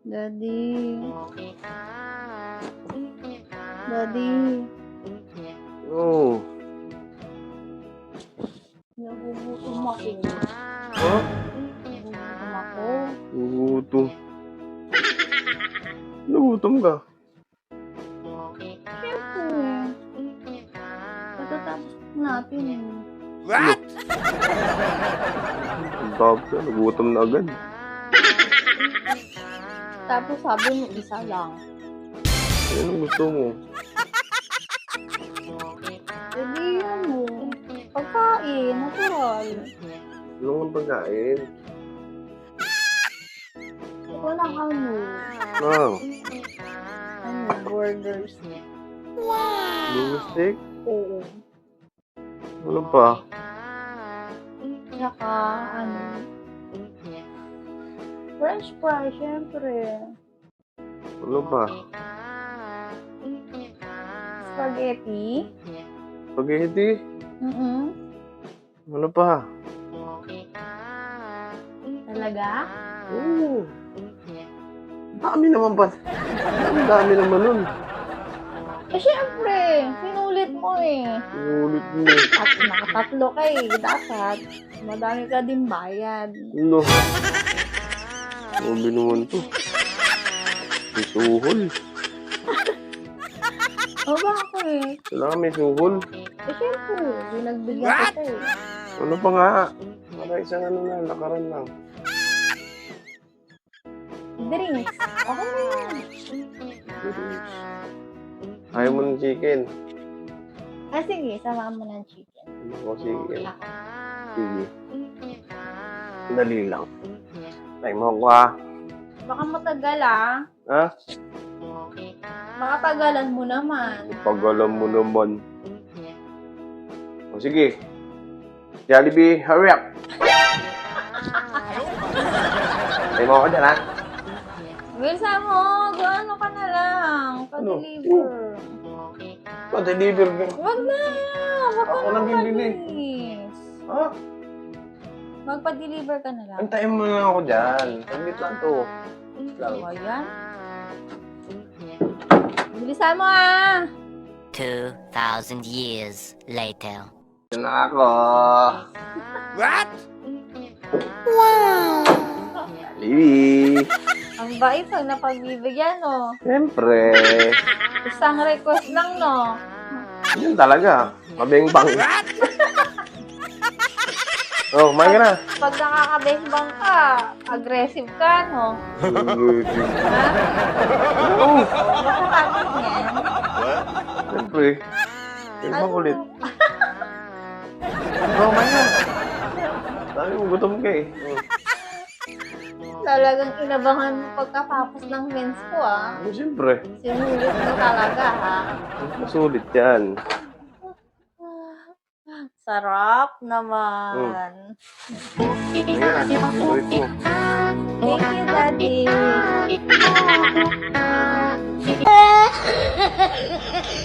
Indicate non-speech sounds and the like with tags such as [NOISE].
Daddy. Daddy. Oh. Nagugutom ako. Ha? Nagugutom ako. Gugutom. Nagutom ka. Siyempre. Patatapos natin eh. Ang tawag ka, nagutom na agad. Tapos sabi mo, isa lang. Ang gusto mo. Hindi yan mo. Pagkain, natural. Ano ang pagkain? Walang ano. Ah, Ano, burgers. stick? Oo. Ano pa? Saka, ano, french fries, syempre. Ano pa? Spaghetti. Spaghetti? Mm Ano pa? Talaga? Oo. Dami naman pa. Ang dami naman nun. Eh, syempre. Sinulit mo eh. Ulit mo. At nakatatlo ka eh. Dapat. Madami ka din bayad. Ano? Sabi naman to. May suhol. O bakit? Kailangan may suhol. Eh, syempre. Binagbigyan kita eh. Ano pa nga? Para isang ano na, lakaran lang. Drinks. Okay na yan. Ayaw mo ng chicken. Ah, sige. Samahan mo ng chicken. Ako, sige. Ako. Sige. Dali lang. Tay mo ako ah. Baka matagal ah. Ha? Baka tagalan mo naman. Pagalam mo naman. O sige. Jollibee, hurry up. Tay mo ako dyan ha. Wilsa mo, ano ka na lang. Pa-deliver. Pa-deliver mo. Wag na! Wag ka Ako na lang bibili. malis. Ha? Magpa-deliver ka na lang. Antayin mo lang ako dyan. Saglit lang to. Lang. O, yan. Bilisan mo ah! 2,000 years later. Ito na ako. [LAUGHS] Jollibee. Ang bait pag napagbibigyan, no? Siyempre. Isang request lang, no? Yun talaga. Mabeng-bang. Oh, kumain ka na. Pag nakakabesbang ka, aggressive ka, no? Ha? Oh, Baka tapos niyan. siyempre. Yung makulit. Oh, kumain ka. Sabi mo, gutom ka eh. Talagang inabangan mo pagkatapos ng mens ko, ah. oh, siyempre. Sinulit mo talaga, ha? Masulit yan. Sarap naman. Kumain ka na. Sulit mo. Thank you, Daddy. [LAUGHS]